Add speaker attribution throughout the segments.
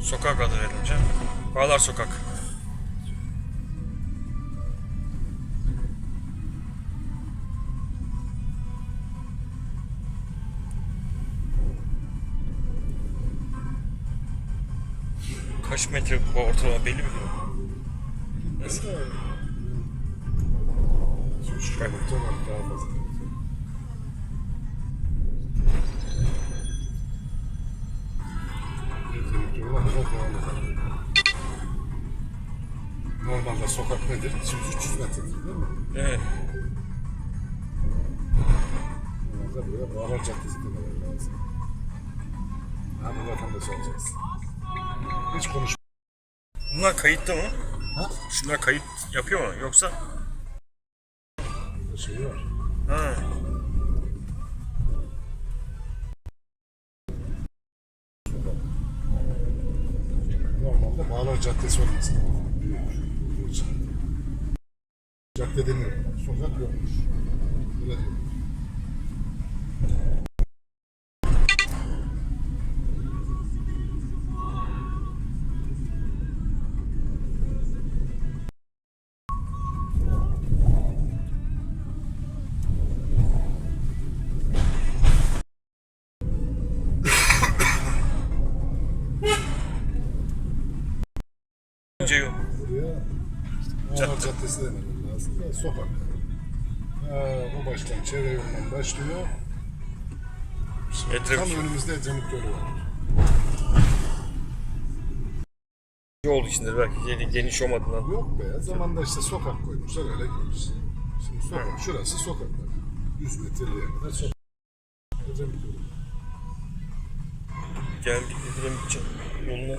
Speaker 1: Sokak adı verilince. Bağlar Sokak. Kaç metre bu ortalama belli mi?
Speaker 2: Nasıl? Kilometre var daha fazla. Devam. Normalde sokak nedir? 200-300 metredir değil mi?
Speaker 1: Evet.
Speaker 2: Normalde buraya Bağlar Caddesi demeleri lazım. Ha bu vatandaş olacaksın. Hiç konuş.
Speaker 1: Bunlar kayıtta mı?
Speaker 2: Ha?
Speaker 1: Şunlar kayıt yapıyor mu? Yoksa?
Speaker 2: Şey var.
Speaker 1: Ha.
Speaker 2: Normalde Bağlar Caddesi olması lazım. Büyük olduğu için. Cadde demiyor. Sokak yokmuş. Öyle diyor.
Speaker 1: Önce yok.
Speaker 2: Bağlar Caddesi demeleri lazım. da Sokak. Ha, o baştan çevre yolundan başlıyor. Tam
Speaker 1: Edremit
Speaker 2: önümüzde Ecemit yolu var.
Speaker 1: yol içindir belki yeni- geniş olmadığından.
Speaker 2: Yok be zamanda işte sokak koymuşlar öyle gitmiş. Şimdi sokak, şurası sokak. 100 metreye kadar sokak. Ecemit yolu.
Speaker 1: Geldik Edremit için yoluna.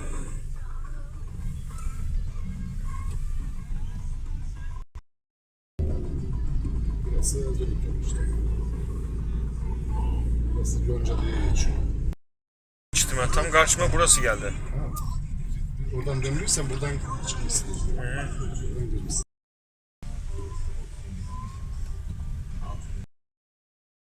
Speaker 2: Burası Ecemit yolu işte. Burası Yonca diye geçiyor.
Speaker 1: İşte ben tam karşıma burası geldi.
Speaker 2: Ha. Oradan dönürsen buradan çıkmışsın. Buradan girmişsin.